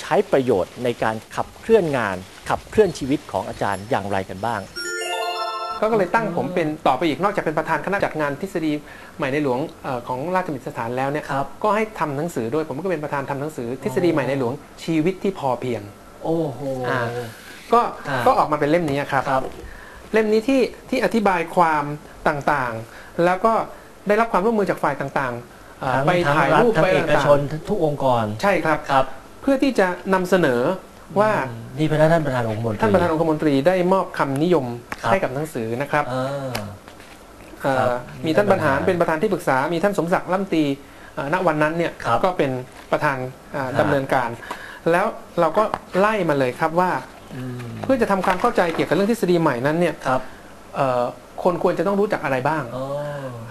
ใช้ประโยชน์ในการขับเคลื่อนงาน ขับเคลื่อนชีวิตของอาจารย์อย่างไรกันบ้าง ก็เลยตั้งผมเป็นต่อไปอีกนอกจากเป็นประธานคณะจัดงานทฤษฎีใหม่ในหลวงเอ่อของราชมิตรสถานแล้วเนี่ยครับก็ให้ทำหนังสือด้วยผมก็เป็นประธานทำหนังสือ ทฤษฎีใหม่ในหลวงชีวิตที่พอเพียง โอ้โหอ่าก็อ่าก็ออกมาเป็นเล่มนี้ครับครับ เล่มนี้ที่ที่อธิบายความต่างๆ แล้วก็ได้รับความร่วมมือจากฝ่ายต่างๆเอ่อทั้งไปทั้งถ่ายรัฐรูปทั้งไปเอกต่างชนทุกองค์กรๆใช่ครับครับ เพื่อที่จะนำเสนอว่าอืมนี่พระท่านประธานองค์มนตรี ท่านประธานองคมนตรีได้มอบคำนิยมครับ ให้กับหนังสือนะครับอ่า เอ่อครับมีท่านบรรหารมีท่านบรรหารเป็นประธานที่ปรึกษา มีท่านสมศักดิ์ล่ำตรีเอ่อณวันนั้นเนี่ยครับก็เป็นประธานอ่าฮะ ดำเนินการ แล้วเราก็ไล่มาเลยครับว่า อืมเพื่อจะทำความเข้าใจเกี่ยวกับเรื่องทฤษฎีใหม่นั้นเนี่ยครับเอ่อคนควรจะต้องรู้จักอะไรบ้างอ๋อ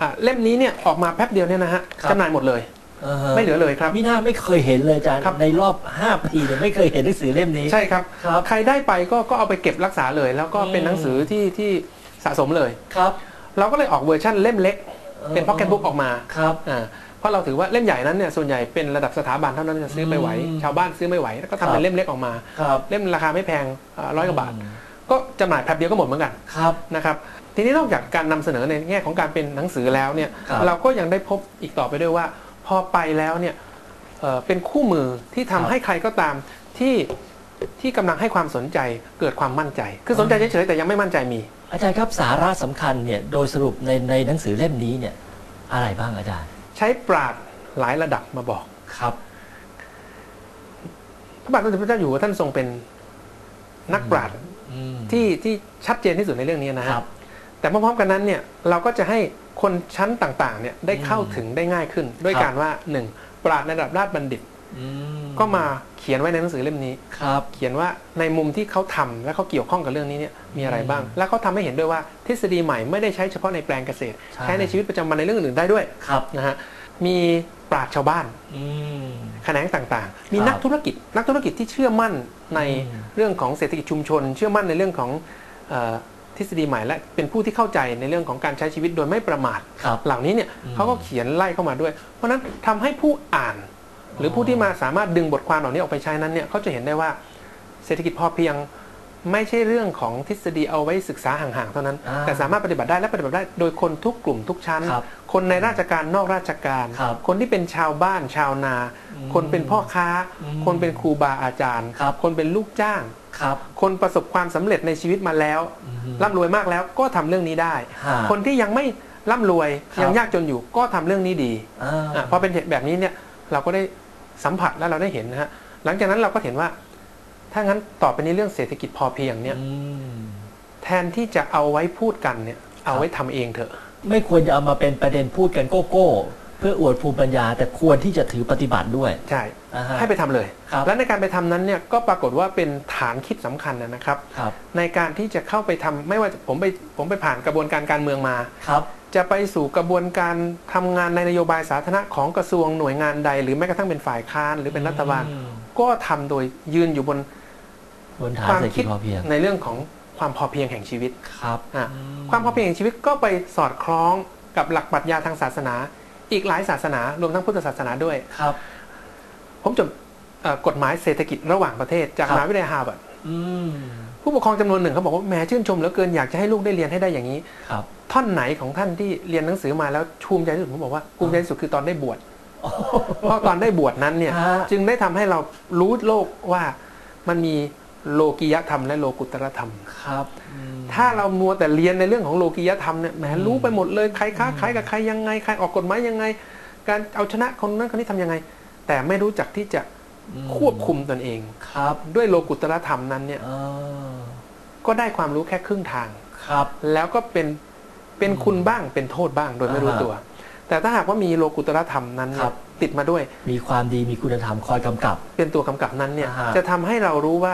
อะเล่มนี้เนี่ยออกมาแป๊บเดียวเนี่ยนะฮะครับ จำหน่ายหมดเลย อ่าฮะไม่เหลือเลยครับ มิน่าไม่เคยเห็นเลยอาจารย์ครับ ในรอบ 5 ปีเนี่ยไม่เคยเห็นหนังสือเล่มนี้ ใช่ครับ ครับ ใครได้ไปก็ก็เอาไปเก็บรักษาเลย แล้วก็อืมเป็นหนังสือที่ที่สะสมเลย ครับเราก็เลยออกเวอร์ชั่นเล่มเล็ก เป็นพ็อกเก็ตบุ๊กออกมาครับ อ่าเพราะเราถือว่าเล่มใหญ่นั้นเนี่ยส่วนใหญ่เป็นระดับสถาบันเท่านั้นจะซื้อไม่ไหว อืมชาวบ้านซื้อไม่ไหวแล้วก็ครัทำบเป็นเล่มเล็กออกมา ครับเล่มราคาไม่แพงร้อยกว่าบาทอืมก็จำหน่ายแป๊บเดียวก็หมดเหมือนกันครับ นะครับทีนี้นอกจากการนำเสนอในแง่ของการเป็นหนังสือแล้วเนี่ยครับ เราก็ยังได้พบอีกต่อไปด้วยว่าพ อไปแล้วเนี่ยเอ่อเป็นคู่มือที่ทำให้ใครก็ตามที่ที่กำลังให้ความสนใจเกิดความมั่นใจ คือสนใจเฉยๆแต่ยังไม่มั่นใจมี อาจารย์ครับสาระสำคัญเนี่ยโดยสรุปในในหนังสือเล่มนี้เนี่ยอะไรบ้างอาจารย์ ใช้ปราดหลายระดับมาบอกครับพระบาทสมเด็จพระเจ้าอยู่หัวท่านทรงเป็นนักปราชญ์อืมที่ที่ชัดเจนที่สุดในเรื่องนี้นะคฮะรับ แต่พร้อมๆกันนั้นเนี่ยเราก็จะให้ คนชั้นต่างๆเนี่ยได้เข้าถึงได้ง่ายขึ้น ด้วยครับการว่าหนึ่งปราดในระดับราชบัณฑิตอืมก็มาเขียนไว้ในหนังสือเล่มนี้ครับ เขียนว่าในมุมที่เขาทำและเขาเกี่ยวข้องกับเรื่องนี้เนี่ยมีอะไรบ้างอืมและเขาทำให้เห็นด้วยว่าทฤษฎีใหม่ไม่ได้ใช้เฉพาะในแปลงเกษตรใช่ใช้ในชีวิตประจำวันในเรื่องอื่นๆได้ด้วยครับนะฮะมีปราชญ์ชาวบ้านอืมแขนงต่างๆ มีครับนักธุรกิจ นักธุรกิจที่เชื่อมั่นในอืมเรื่องของเศรษฐกิจชุมชน เชื่อมั่นในเรื่องของเอ่อ ทฤษฎีใหม่และเป็นผู้ที่เข้าใจในเรื่องของการใช้ชีวิตโดยไม่ประมาท ครับ เหล่านี้เนี่ยอืมเขาก็เขียนไล่เข้ามาด้วย เพราะฉะนั้นทำให้ผู้อ่าน หรือผู้ที่มาสามารถดึงบทความเหล่านี้ออกไปใช้นั้นเนี่ยเขาจะเห็นได้ว่าเศรษฐกิจพอเพียงไม่ใช่เรื่องของทฤษฎีเอาไว้ศึกษาห่างๆเท่านั้น อ่าแต่สามารถปฏิบัติได้และปฏิบัติได้โดยคนทุกกลุ่มทุกชั้น ครับคนในราชการนอกราชการ ครับคนที่เป็นชาวบ้านชาวนาอืมคนเป็นพ่อค้า อืมคนเป็นครูบาอาจารย์ ครับ คนเป็นลูกจ้าง ครับ คนประสบความสำเร็จในชีวิตมาแล้วอืมร่ำรวยมากแล้วก็ทำเรื่องนี้ได้ฮะคนที่ยังไม่ร่ำรวยครับยังยากจนอยู่ก็ทำเรื่องนี้ดีอ่าอะพอเป็นแบบนี้เนี่ยเราก็ได้สัมผัสและเราได้เห็นนะฮะหลังจากนั้นเราก็เห็นว่า ถ้างั้นต่อไปนี้เรื่องเศรษฐกิจพอเพียงเนี่ยอืมแทนที่จะเอาไว้พูดกันเนี่ย เอาไว้ทำเองเถอะ ไม่ควรจะเอามาเป็นประเด็นพูดกันโก้โก้ เพื่ออวดภูมิปัญญา แต่ควรที่จะถือปฏิบัติด้วย ใช่ อ่าฮะ ให้ไปทำเลย ครับและในการไปทำนั้นเนี่ยก็ปรากฏว่าเป็นฐานคิดสำคัญนะครับ ครับ ในการที่จะเข้าไปทำไม่ว่าจะผมไปผมไปผ่านกระบวนการการเมืองมา ครับ จะไปสู่กระบวนการทำงานในนโยบายสาธารณะของกระทรวงหน่วยงานใด หรือแม้กระทั่งเป็นฝ่ายค้านหรือเป็นรัฐบาล อืม ก็ทำโดยยืนอยู่บนบนฐานความเศรษฐคิกิดจพอเพียงในเรื่องของความพอเพียงแห่งชีวิตครับ อะอืความพอเพียงแห่งชีวิตก็ไปสอดคล้องกับหลักปรัชญาทางศาสนา อีกหลายศาสนารวมทั้งพุทธศาสนาด้วยครับ ผมจบเอ่อกฎหมายเศรษฐกิจระหว่างประเทศจากครับมหาวิทยาลัยฮาร์วาร์ดอืมผู้ปกครองจำนวนหนึ่งเขาบอกว่าแหมชื่นชมเหลือเกินอยากจะให้ลูกได้เรียนให้ได้อย่างนี้ครับท่อนไหนของท่านที่เรียนหนังสือมาแล้วภูมิใจที่สุดผมบอกว่าภูมิใจที่สุดคือตอนได้บวชเพราะตอนได้บวชนั้นเนี่ยฮะจึงได้ทำให้เรารู้โลกว่ามันมีโลกิยธรรมและโลกุตรธรรมครับอืม ถ้าเรามัวแต่เรียนในเรื่องของโลกิยธรรมเนี่ยแหมอืมรู้ไปหมดเลยใครค้าขายกับใครยังไงใครออกกฎหมายยังไง การเอาชนะคนนั้นคนนี้ทำยังไง แต่ไม่รู้จักที่จะอืมควบคุมตนเองครับ ด้วยโลกุตรธรรมนั้นเนี่ยอ่าก็ได้ความรู้แค่ครึ่งทางครับ แล้วก็เป็นเป็นคุณบ้างเป็นโทษบ้างโดยไม่รู้อ่าฮะตัว แต่ถ้าหากว่ามีโลกุตรธรรมนั้นเนี่ครัยบติดมาด้วย มีความดีมีคุณธรรมคอยกำกับ เป็นตัวกำกับนั้นเนี่ยอ่าฮะจะทำให้เรารู้ว่า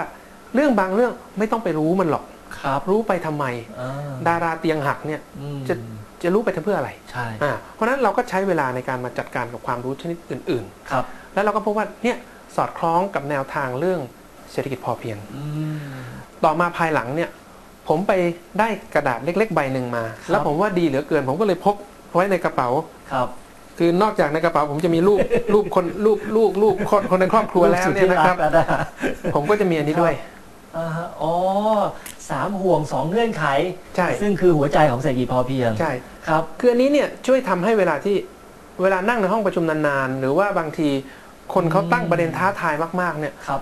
เรื่องบางเรื่องไม่ต้องไปรู้มันหรอก ครับรู้ไปทำไมอ่าดาราเตียงหักเนี่ยอืมจะจะรู้ไปทำเพื่ออะไรใช่อ่าเพราะฉะนั้นเราก็ใช้เวลาในการมาจัดการกับความรู้ชนิดอื่นครับๆแล้วเราก็พบว่าเนี่ยสอดคล้องกับแนวทางเรื่องเศรษฐกิจพอเพียงอืมต่อมาภายหลังเนี่ยผมไปได้กระดาษเล็ก ๆ ใบหนึ่งมา แล้วผมว่าดีเหลือเกิน ผมก็เลยพกไว้ในกระเป๋าครับ คือนอกจากในกระเป๋าผมจะมีรูปรูปคนรูปลูกรูปคนคนในครอบครัวแล้วเนี่ยนะครับสุดที่กนะฮะผมก็จะมีอันนี้ด้วย อ่าฮะอ๋อสามห่วงสองเงื่อนไข ใช่ ซึ่งคือหัวใจของเศรษฐกิจพอเพียงใช่ ครับ คืออันนี้เนี่ยช่วยทำให้เวลาที่เวลานั่งในห้องประชุมนานๆ หรือว่าบางทีคนเขาตั้งประเด็นท้าทายมากๆเนี่ยครับ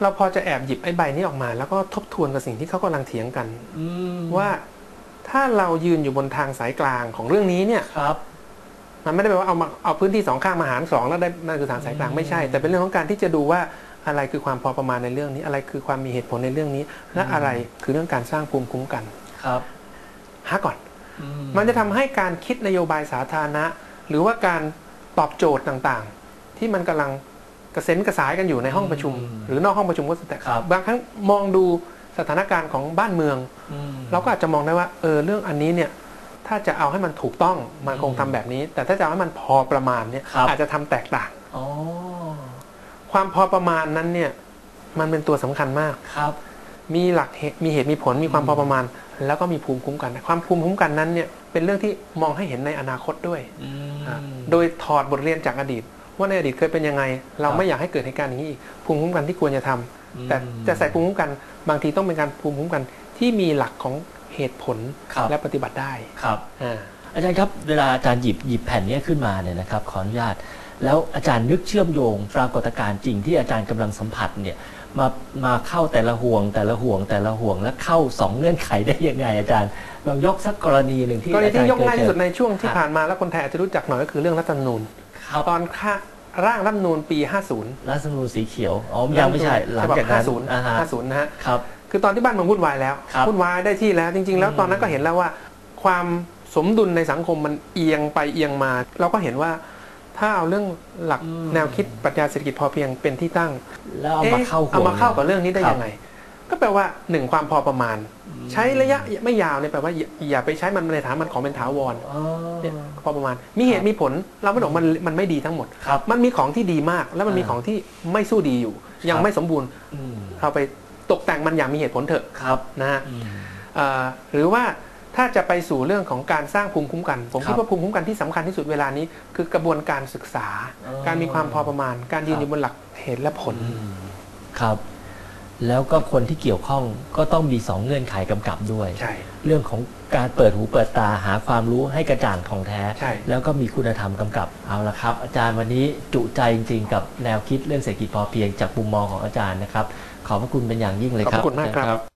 เราพอจะแอบหยิบไอ้ใบนี้ออกมา แล้วก็ทบทวนกับสิ่งที่เขากำลังเถียงกัน อืมว่าถ้าเรายืนอยู่บนทางสายกลางของเรื่องนี้เนี่ยครับ มันไม่ได้แปลว่าเอามาเอาพื้นที่สองข้างมาหารสองแล้วได้นั่นคือทางสายกลางไม่ใช่ แต่เป็นเรื่องของการที่จะดูว่า อะไรคือความพอประมาณในเรื่องนี้ อะไรคือความมีเหตุผลในเรื่องนี้ และอะไรคือเรื่องการสร้างภูมิคุ้มกันครับหาก่อนอืมันจะทำให้การคิดนโยบายสาธารณะ หรือว่าการตอบโจทย์ต่างๆ ที่มันกำลังกระเซ็นกระสายกันอยู่ในห้องประชุม หรือนอกห้องประชุมก็สุดแต่ครับบางครั้งมองดูสถานการณ์ของบ้านเมืองอืมเราก็อาจจะมองได้ว่าเออเรื่องอันนี้เนี่ยถ้าจะเอาให้มันถูกต้องมันคงทำแบบนี้ แต่ถ้าจะเอาให้มันพอประมาณเนี่ยครับอาจจะทำแตกต่างอ๋อ ความพอประมาณนั้นเนี่ยมันเป็นตัวสำคัญมากครับ มีหลักเหตุมีเหตุมีผลมีความพอประมาณ แล้วก็มีภูมิคุ้มกัน ความภูมิคุ้มกันนั้นเนี่ยเป็นเรื่องที่มองให้เห็นในอนาคตด้วยอืมอะโดยถอดบทเรียนจากอดีต ว่าในอดีตเคยเป็นยังไง เราครับไม่อยากให้เกิดเหตุการณ์อย่างนี้อีกภูมิคุ้มกันที่ควรจะทำอืมแต่จะใส่ภูมิคุ้มกัน บางทีต้องเป็นการภูมิคุ้มกันที่มีหลักของเหตุผลครับและปฏิบัติได้ครับอ่าอาจารย์ครับเวลาอาจารย์หยิบหยิบแผ่นเนี้ยขึ้นมาเนี่ยนะครับขออนุญาต แล้วอาจารย์นึกเชื่อมโยง ปรากฏการณ์จริงที่อาจารย์กำลังสัมผัสเนี่ยมามาเข้าแต่ละห่วง แต่ละห่วงแต่ละห่วงแล้วเข้าสองเงื่อนไขได้ยังไงอาจารย์ลองยกสักกรณีหนึ่งที่กรณีอาจารที่ย์ยกง่ายที่สุดเคในช่วงที่ครับผ่านมาแล้วคนไทยอาจจะรู้จักหน่อยก็คือเรื่องรัฐธรรมนูญครับตอนค่าร่างรัฐธรรมนูญปี 50 รัฐธรรมนูญสีเขียวอ๋อยังไม่ใช่หลังจากนั้นฉบับอ่าฮะ50 50นะฮะครับคือตอนที่บ้านเมืองวุ่นวายแล้วครับวุ่นวายได้ที่แล้วจริง ๆ แล้วอืมตอนนั้นก็เห็นแล้วว่า ความสมดุลในสังคมมันเอียงไปเอียงมา เราก็เห็นว่า ถ้าเอาเรื่องหลักแนวคิดปรัชญาเศรษฐกิจพอเพียงเป็นที่ตั้งแล้วเอามาอ๊ะเข้าห่วงเอามาเข้ากับเรื่องนี้ได้ครับยังไง ก็แปลว่าหนึ่งความพอประมาณ ใช้ระยะไม่ยาวเนี่ยแปลว่าอย่าอย่าไปใช้มันในฐานมันของเป็นถาวรอ๋อเนี่ยพอประมาณ มีเหตุมีผลเราไม่บอกมันมันไม่ดีทั้งหมดครับมันมีของที่ดีมาก แล้วมันมีอ่าของที่ไม่สู้ดีอยู่ ยังครับไม่สมบูรณ์อืมเราไปตกแต่งมันอย่างมีเหตุผลเถอะครับนะฮะอืมเอ่อหรือว่า ถ้าจะไปสู่เรื่องของการสร้างภูมิคุ้มกัน ผมครับคิดว่าภูมิคุ้มกันที่สำคัญที่สุดเวลานี้ คือกระบวนการศึกษาอ๋อการมีความพอประมาณ การยืนครับอยู่บนหลักเหตุและผลอืมครับ แล้วก็คนที่เกี่ยวข้องก็ต้องมีสองเงื่อนไขกำกับด้วยใช่เรื่องของการเปิดหูเปิดตาหาความรู้ให้กระจ่างท่องแท้ใช่แล้วก็มีคุณธรรมกำกับเอาละครับ อาจารย์วันนี้จุใจจริง ๆ กับแนวคิดเรื่องเศรษฐกิจพอเพียงจากมุมมองของอาจารย์นะครับ ขอบพระคุณเป็นอย่างยิ่งเลยขอบครัพบระคุณมากครับ